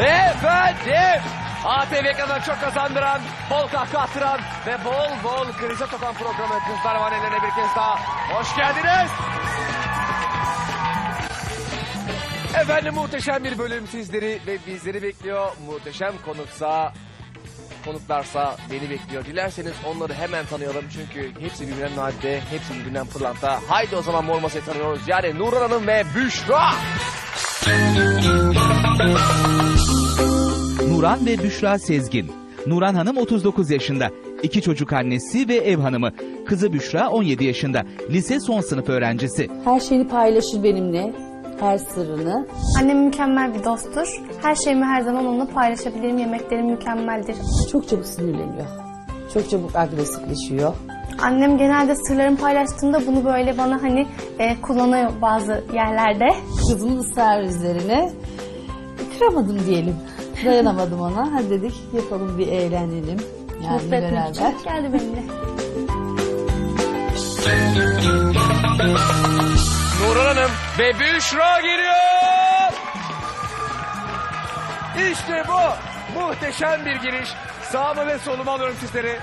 Efendim. ATV kadar çok kazandıran, bol kahkaha attıran ve bol bol krize sokan programı Kızlar Vanelerine bir kez daha hoş geldiniz. Efendim muhteşem bir bölüm sizleri ve bizleri bekliyor. Muhteşem konuksa, konuklarsa beni bekliyor. Dilerseniz onları hemen tanıyalım çünkü hepsi birbirinden nadide, hepsi birbirinden pırlanta. Haydi o zaman Mor Masa'yı tanıyoruz. Yani Nurhan Hanım ve Büşra. Nuran ve Büşra Sezgin. Nuran Hanım 39 yaşında. İki çocuk annesi ve ev hanımı. Kızı Büşra 17 yaşında. Lise son sınıf öğrencisi. Her şeyini paylaşır benimle. Her sırrını. Annem mükemmel bir dosttur. Her şeyimi her zaman onunla paylaşabilirim. Yemeklerim mükemmeldir. Çok çabuk sinirleniyor. Çok çabuk agresifleşiyor. Annem genelde sırlarımı paylaştığında bunu böyle bana hani e, kullanıyor bazı yerlerde. Kızımın ısrar üzerine kıramadım diyelim. Dayanamadım ona. Hadi dedik yapalım bir eğlenelim. Yani Mutlu beraber. için geldi benimle. Nurhan Hanım ve Büşra geliyor. İşte bu. Muhteşem bir giriş. Sağıma ve soluma alıyorum sizleri.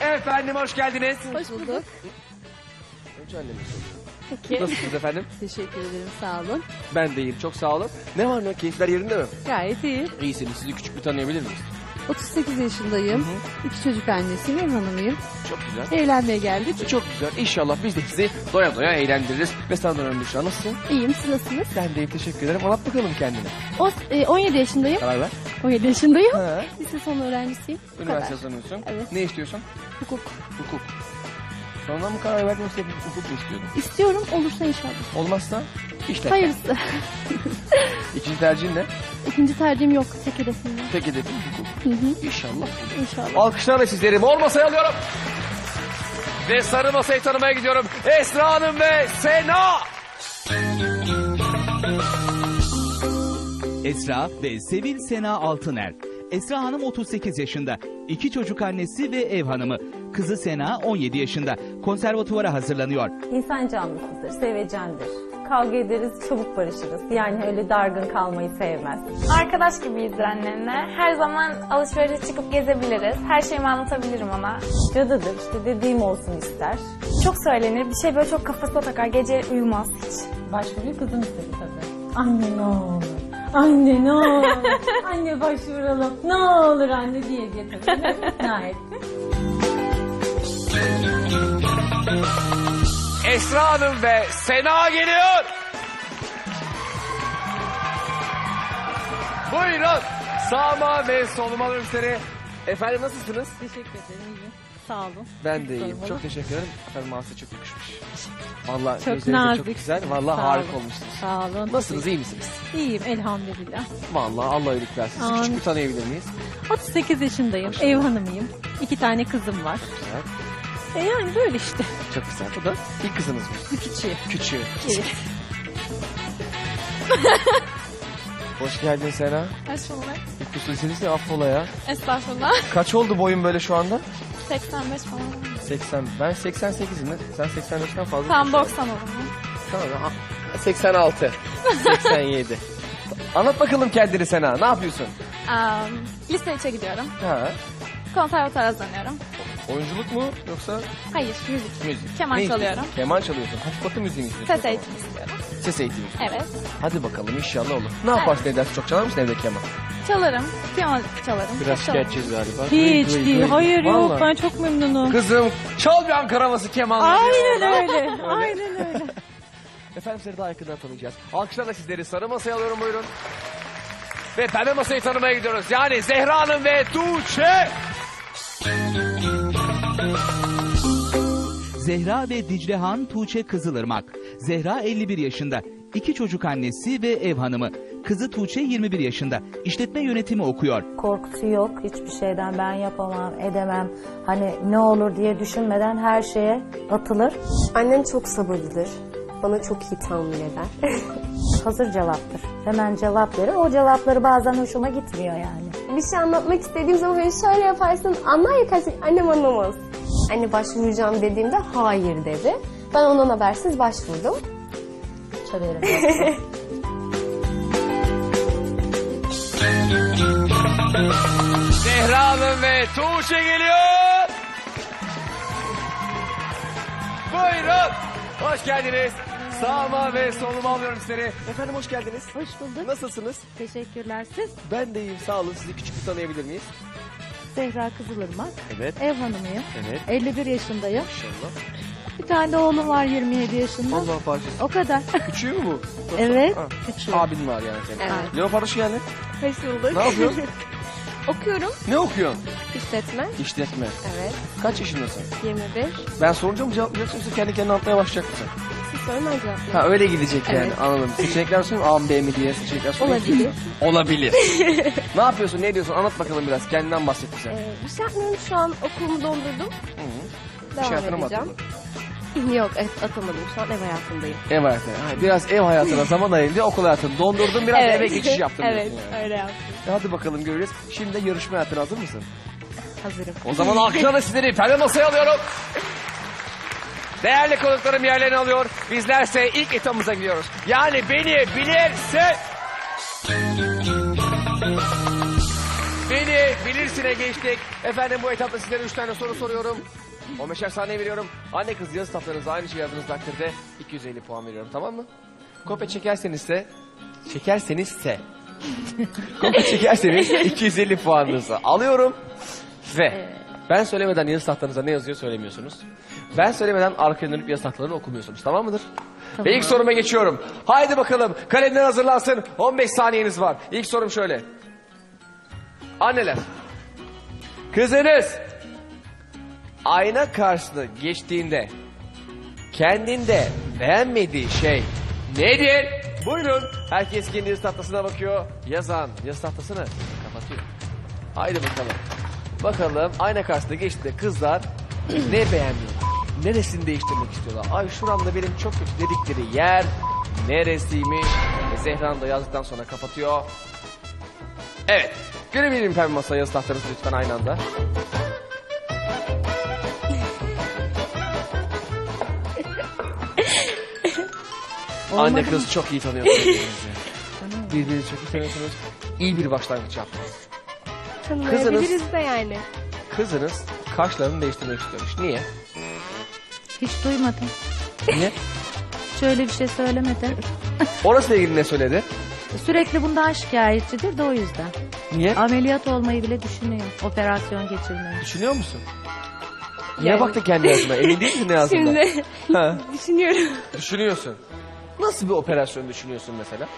Efendim hoş geldiniz. Hoş bulduk. Önce annemi sorayım. Nasılsınız efendim? Teşekkür ederim sağ olun. Ben de iyiyim çok sağ olun. Ne var ne keyifler yerinde mi? Gayet iyi. İyisiniz sizi küçük bir tanıyabilir miyiz? 38 yaşındayım. İki çocuk annesiyim, ev hanımıyım. Çok güzel. Evlenmeye geldik. Çok güzel. İnşallah biz de sizi doya doya eğlendiririz. Ve senden önce Büşra nasılsın? İyiyim, siz nasılsınız? Ben de iyiyim teşekkür ederim. Anlat bakalım kendine. O, e, 17 yaşındayım. Karar ver. 17 yaşındayım. Ha. Lise son öğrencisiyim. Bu Üniversite kadar. sanıyorsun. Evet. Ne istiyorsun? Hukuk. Hukuk. Sonradan mı karar verdin yoksa hukuk mu istiyordun? İstiyorum, olursa inşallah. Olmazsa işte. Hayırlısı. İkinci tercihin ne? İkinci tercihim yok, tek hedefim var. Tek hedefin hukuk. Hı hı, İnşallah. İnşallah. Alkışlarla sizleri mor masaya alıyorum. Ve sarı masayı tanımaya gidiyorum. Esra Hanım ve Sena. Esra ve Sevil Sena Altıner. Esra Hanım 38 yaşında. İki çocuk annesi ve ev hanımı. Kızı Sena 17 yaşında. Konservatuvara hazırlanıyor. İnsan canlısıdır, sevecendir. Kavga ederiz, çabuk barışırız. Yani öyle dargın kalmayı sevmez. Arkadaş gibiyizdir annemle. Her zaman alışverişe çıkıp gezebiliriz. Her şeyimi anlatabilirim ona. Cadıdır, işte dediğim olsun ister. Çok söylenir. Bir şey böyle çok kafasına takar. Gece uyumaz hiç. Başvuruyu kızım istedi tabii. Anne ne olur, anne ne olur, anne başvuralım, ne olur anne diye diye tabii. etti. Esra Hanım ve Sena geliyor. Buyurun. Sağıma ve soluma seni. Efendim nasılsınız? Teşekkür ederim, iyiyim. Sağ olun. Ben de iyiyim. Çok teşekkür ederim. Efendim mağaza çok yakışmış. Vallahi Çok çok güzel. Vallahi Sağ harika olmuşsunuz. Sağ olun. Nasılsınız iyi misiniz? İyiyim, elhamdülillah. Vallahi Allah iyilik versin. Sizi küçük bir tanıyabilir miyiz? 38 yaşındayım, Maşallah. ev hanımıyım. İki tane kızım var. Güzel. E yani böyle işte. Çok güzel. Bu da ilk kızınız mı? Küçüğü. Küçüğü. Evet. Hoş geldin Sena. Hoş bulduk. İlk usul lisesi affola ya. Estağfurullah. Kaç oldu boyun böyle şu anda? 85 falan. 80. Ben 88'im. Sen 85'ten fazla. Tam konuşuyorsun. 90 olur mu? Tamam. ha, 86. 87. Anlat bakalım kendini Sena. Ne yapıyorsun? Um, lise 3'e gidiyorum. Ha. Konservatuara hazırlanıyorum. Oyunculuk mu yoksa Hayır, müzik. müzik? Keman Ne istiyorsun? çalıyorum. Keman çalıyorsun. Hafif batı müziği mi istiyorsun? Ses eğitimi istiyorum. Ses eğitimi. Evet. Hadi bakalım inşallah olur. Ne yaparsın evde? Çok çalar mısın evde keman? Çalarım. Piyano çalarım. Biraz çalarım. şikayetçiyiz galiba. Hiç Duy, duy, değil. duy. Hayır yok. Vallahi. Ben çok memnunum. Kızım çal bir Ankara havası keman. Aynen öyle. Aynen öyle. Efendim seni daha yakından tanıyacağız. Alkışlarla sizleri sarı masaya alıyorum buyurun. Ve pembe masayı tanımaya gidiyoruz. Yani Zehra Hanım ve Tuğçe. Zehra ve Diclehan Tuğçe Kızılırmak. Zehra 51 yaşında. İki çocuk annesi ve ev hanımı. Kızı Tuğçe 21 yaşında. İşletme yönetimi okuyor. Korkusu yok hiçbir şeyden ben yapamam, edemem. Hani ne olur diye düşünmeden her şeye atılır. Annem çok sabırlıdır. Bana çok iyi tahammül eder. Hazır cevaptır. Hemen cevap verir. O cevapları bazen hoşuma gitmiyor yani. bir şey anlatmak istediğim zaman hani şöyle yaparsın, anlar yakarsın. Annem anlamaz. Anne başvuracağım dediğimde hayır dedi. Ben ondan habersiz başvurdum. Çalıyorum. Zehra Hanım ve Tuğçe geliyor. Buyurun. Hoş geldiniz. Sağıma ve soluma alıyorum sizleri. Efendim hoş geldiniz. Hoş bulduk. Nasılsınız? Teşekkürler. Siz Ben de iyiyim sağ olun. Sizi küçük bir tanıyabilir miyiz? Zehra Kızılırmak. Evet. Ev hanımıyım. Evet. 51 yaşındayım. İnşallah. Bir tane de oğlum var 27 yaşında. Allah parçası. O kadar. Küçüğü mü bu? evet. Ha. Küçüğü. Abin var yani senin. Evet. Leopar hoş geldin. Hoş bulduk. Ne yapıyorsun? Okuyorum. ne okuyorsun? İşletme. İşletme. Evet. Kaç yaşındasın? 21. Ben sorunca mı cevaplayacaksın yoksa kendi kendine anlatmaya başlayacak mısın? Siz sorun ben cevaplayayım. Ha öyle gidecek yani Evet. anladım. Seçenekler sorayım A mı B mi diye seçenekler sorayım. Olabilir. Olabilir. ne yapıyorsun ne ediyorsun anlat bakalım biraz kendinden bahset bize. Ee, bir şey yapmıyorum. Şu an okulumu dondurdum. Bir Devam şey mı edeceğim. Yok et, atamadım. Şu an ev hayatındayım. Ev hayatına. Ha, biraz ev hayatına zaman ayırınca okul hayatını dondurdun biraz eve geçiş yaptın evet diyorsun yani. öyle yaptım. E Hadi bakalım göreceğiz. Şimdi de yarışma hayatına hazır mısın? Hazırım. O zaman alkışlarla sizleri perde masaya alıyorum. Değerli konuklarım yerlerini alıyor. Bizlerse ilk etabımıza gidiyoruz. Yani beni bilirse... Beni bilirsine geçtik. Efendim bu etapta sizlere üç tane soru soruyorum. 15'er saniye veriyorum. Anne kız yazı tatlarınızı aynı şey yazdığınız takdirde 250 puan veriyorum tamam mı? Kopya çekersenizse... Çekersenizse... Kopya çekerseniz 250 puanınızı alıyorum. Ve ben söylemeden yazı tahtanıza ne yazıyor söylemiyorsunuz. Ben söylemeden arkaya dönüp yazı tahtalarını okumuyorsunuz. Tamam mıdır? Ve ilk soruma geçiyorum. Haydi bakalım kalemler hazırlansın. 15 saniyeniz var. İlk sorum şöyle. Anneler. Kızınız ayna karşısına geçtiğinde kendinde beğenmediği şey nedir? Buyurun. Herkes kendi yazı tahtasına bakıyor. Yazan yazı tahtasını kapatıyor. Haydi bakalım. Bakalım ayna karşısında geçti kızlar ne beğenmiyor? Neresini değiştirmek istiyorlar? Ay şuramda benim çok kötü dedikleri yer neresiymiş? Ve Zehra da yazdıktan sonra kapatıyor. Evet. Görebilirim pembe masa yazı tahtanızı lütfen aynı anda. Anne kız çok iyi birbirinizi. Birbirinizi çok iyi tanıyorsunuz. İyi bir başlangıç yaptınız. Tanıyabiliriz de yani. Kızınız kaşlarını değiştirmek istiyormuş. Niye? Hiç duymadım. Niye? Şöyle bir şey söylemedi. Orasıyla ilgili ne söyledi? Sürekli bundan şikayetçidir de o yüzden. Niye? Ameliyat olmayı bile düşünüyor. Operasyon geçirmeyi. Düşünüyor musun? Niye Yani- baktın kendi yazdığına? Emin değil misin ne yazdığında? Şimdi Ha, düşünüyorum. düşünüyorsun. Nasıl bir operasyon düşünüyorsun mesela?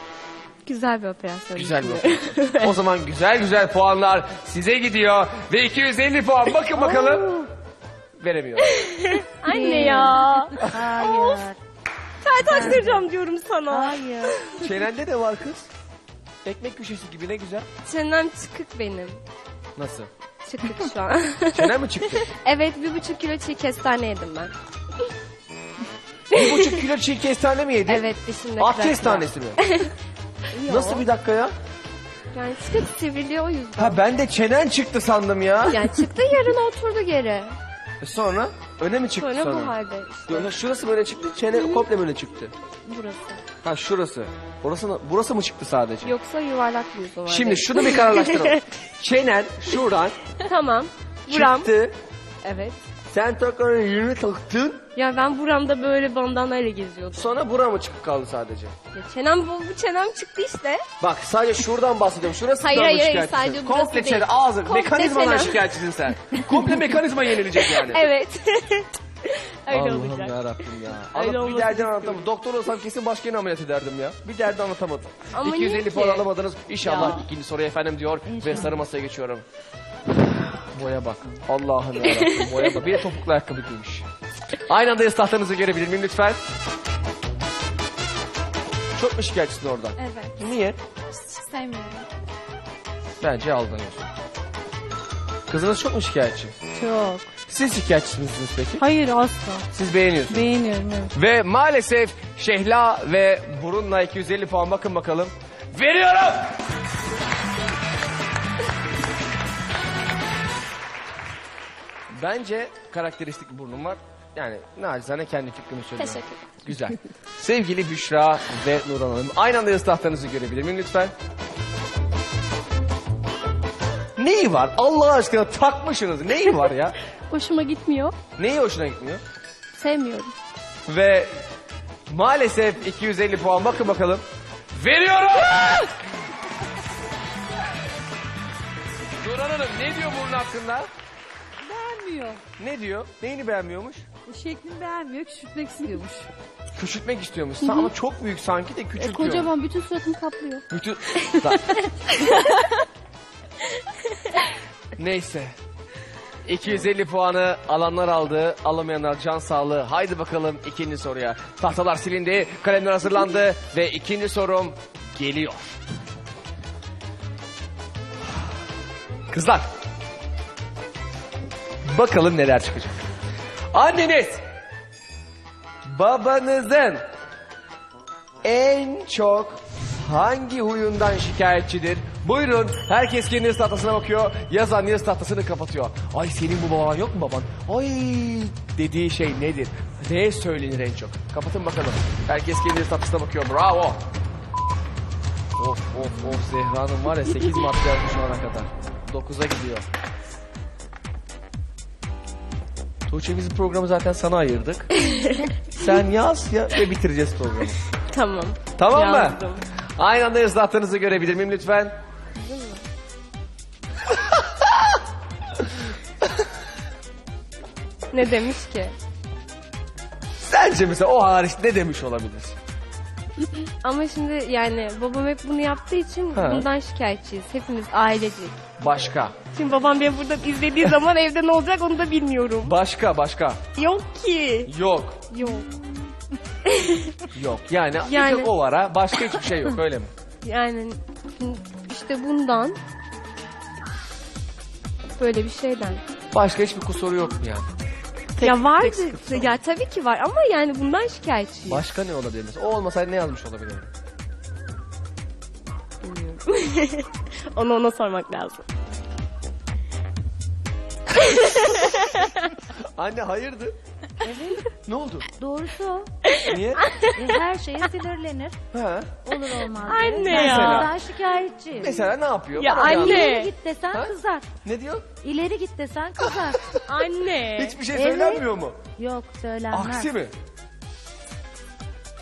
Güzel bir operasyon. Güzel bir operasyon. o zaman güzel güzel puanlar size gidiyor. Ve 250 puan. Bakın bakalım. Veremiyorum. Anne ya. Hayır. Sen taktıracağım diyorum sana. Hayır. Çenende de var kız. Ekmek köşesi gibi ne güzel. Çenem çıkık benim. Nasıl? Çıkık şu an. Çenen mi çıktı? evet bir buçuk kilo çiğ kestane yedim ben. Bir buçuk kilo çiğ kestane mi yedin? Evet dişimde At kırak kestanesi mi? Yok. Nasıl bir dakika ya? Yani çıkık sivriliyor o yüzden. Ha ben de çenen çıktı sandım ya. Yani çıktı yarına oturdu geri. E sonra öne mi çıktı Sonra, sonra? bu halde işte Yok, şurası böyle çıktı, çene komple böyle çıktı. burası. Ha şurası. Burası, burası mı çıktı sadece? Yoksa yuvarlak yüzü var. Şimdi şunu bir kararlaştıralım. Çenen şuradan Tamam. Buram. çıktı. Evet. Sen tekrar yürüme taktın. Ya ben buramda böyle bandanayla geziyordum. Sonra bura mı çıkıp kaldı sadece? Ya çenem bu, bu çenem çıktı işte. Bak sadece şuradan bahsediyorum. Şurası Hayır, hayır, hayır, sadece burası Komple değil. çene, ağzın, Komple mekanizmadan çenem. şikayetçisin sen. Komple mekanizma yenilecek yani. Evet. Öyle Allah'ım olacak. yarabbim ya. Öyle Anlat bir derdini anlatamadım. Doktor olsam kesin başka yeni ameliyat ederdim ya. Bir derdi anlatamadım. Ama 250 niye puan alamadınız. İnşallah Ya. ikinci soruya efendim diyor ve sarı masaya geçiyorum. Boya bak. Allah'ım yarabbim boya bak. Bir de topuklu ayakkabı giymiş. Aynı anda tahtanızı görebilir miyim lütfen? Çok mu şikayetçisin oradan? Evet. Niye? Sevmiyorum. Bence aldanıyorsun. Kızınız çok mu şikayetçi? Çok. Siz şikayetçi misiniz peki? Hayır asla. Siz beğeniyorsunuz. Beğeniyorum evet. Ve maalesef Şehla ve Burun'la 250 puan bakın bakalım. Veriyorum. Bence karakteristik bir burnum var. Yani nacizane kendi fikrimi söylüyorum. Teşekkür Güzel. Sevgili Büşra ve Nurhan Hanım aynı anda yazı tahtanızı görebilir miyim lütfen? neyi var? Allah aşkına takmışsınız. Neyi var ya? Hoşuma gitmiyor. Neyi hoşuna gitmiyor? Sevmiyorum. Ve maalesef 250 puan. Bakın bakalım. Veriyorum. Duran Hanım ne diyor bunun hakkında? Beğenmiyor. Ne diyor? Neyini beğenmiyormuş? Şeklini beğenmiyor. Küçültmek istiyormuş. Küçültmek istiyormuş. Ama çok büyük sanki de E, küçültüyor. kocaman bütün suratımı kaplıyor. Bütün... Da- Neyse. 250 puanı alanlar aldı. Alamayanlar can sağlığı. Haydi bakalım ikinci soruya. Tahtalar silindi, kalemler hazırlandı ve ikinci sorum geliyor. Kızlar. Bakalım neler çıkacak. Anneniz babanızın en çok hangi huyundan şikayetçidir? Buyurun herkes kendi yazı tahtasına bakıyor. Yazan yazı tahtasını kapatıyor. Ay senin bu baban yok mu baban? Ay dediği şey nedir? Ne söylenir en çok? Kapatın bakalım. Herkes kendi yazı tahtasına bakıyor. Bravo. Of of of Zehra'nın var ya 8 madde yazmış şu ana kadar. 9'a gidiyor. Tuğçe bizim programı zaten sana ayırdık. Sen yaz ya ve bitireceğiz programı. Tamam. Tamam mı? Yazdım. Aynı anda ıslattığınızı görebilir miyim lütfen? Ne demiş ki? Sence mesela o hariç ne demiş olabilir? Ama şimdi yani babam hep bunu yaptığı için Ha. bundan şikayetçiyiz. Hepimiz ailecek. Başka. Şimdi babam beni buradan izlediği zaman evde ne olacak onu da bilmiyorum. Başka başka. Yok ki. Yok. Yok. Yok. Yani, Yani- bir tek o var ha. Başka hiçbir şey yok öyle mi? Yani işte bundan böyle bir şeyden. Başka hiçbir kusuru yok mu yani? Ya vardı. tek sıkıntısı o. ya tabii ki var ama yani bundan şikayetçiyim. Başka ne olabilir mesela? O olmasaydı ne yazmış olabilir? Onu ona sormak lazım. Anne hayırdır? Ne oldu? Doğrusu o. Niye? E, her şeye sinirlenir. ha. Olur olmaz. Anne diye. ya. Sizden şikayetçi. Mesela ne yapıyor? Ya Bana bir anne. İleri git desen Ha? kızar. Ne diyor? İleri git desen kızar. Anne. Hiçbir şey Evet. söylenmiyor mu? Yok söylenmez. Aksi mi?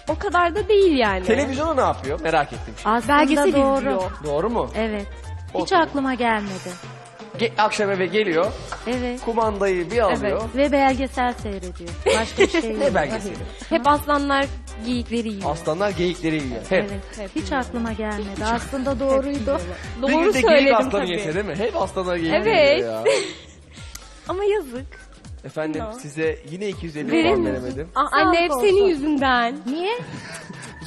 O kadar da değil yani. Televizyonu ne yapıyor? Merak ettim. şimdi. Aslında Belgesel doğru. izliyor. Doğru mu? Evet. Hiç Oturuyor. aklıma gelmedi. Ge- akşam eve geliyor. Evet. Kumandayı bir alıyor. Ve belgesel seyrediyor. Başka bir şey yok. Ne belgeseli? Hep aslanlar geyikleri yiyor. Aslanlar geyikleri yiyor. Hep. Evet. Hiç aklıma gelmedi. Aslında doğruydu. Bir Doğru günde geyik söyledim aslanı yese değil mi? Hep aslanlar geyik Evet. yiyor ya. Ama yazık. Efendim No. size yine 250 Verir puan misin? veremedim. Aa, anne hep senin yüzünden. Niye?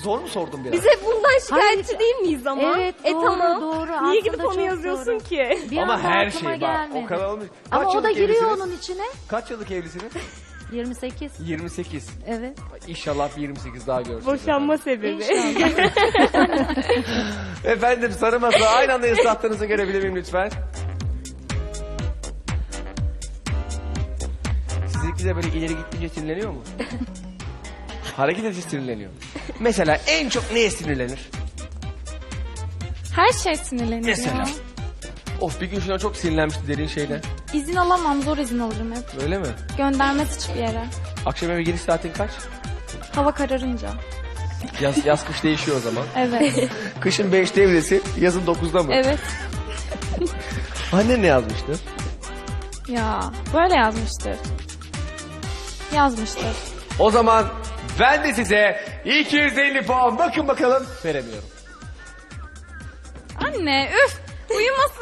Zor mu sordum biraz? Biz hep bundan şikayetçi değil miyiz ama? Evet, e doğru, tamam. doğru. Niye Aslında gidip onu çok yazıyorsun doğru. ki? Bir Ama anda her aklıma şey gelmedi. var. O kadar olmuş. Ama Kaç o da yıllık giriyor evlisiniz? onun içine. Kaç yıllık evlisiniz? 28. 28. Evet. İnşallah bir 28 daha görürsünüz. Boşanma sebebi. İnşallah. Efendim sarı masa aynı anda ıslattığınızı görebilir miyim lütfen? Sizinki de böyle ileri gittince sinirleniyor mu? Hareket edince sinirleniyor. Mesela en çok neye sinirlenir? Her şey sinirleniyor. Mesela. Of bir gün şuna çok sinirlenmişti dediğin şeyle. İzin alamam, zor izin alırım hep. Öyle mi? Göndermez hiçbir yere. Akşam eve giriş saatin kaç? Hava kararınca. Yaz, yaz kış değişiyor o zaman. Evet, Kışın 5'te evdesin, yazın 9'da mı? evet. Annen ne yazmıştı? Ya, böyle yazmıştır. Yazmıştır. O zaman ben de size 250 puan bakın bakalım veremiyorum. Anne, üf! Uyuması...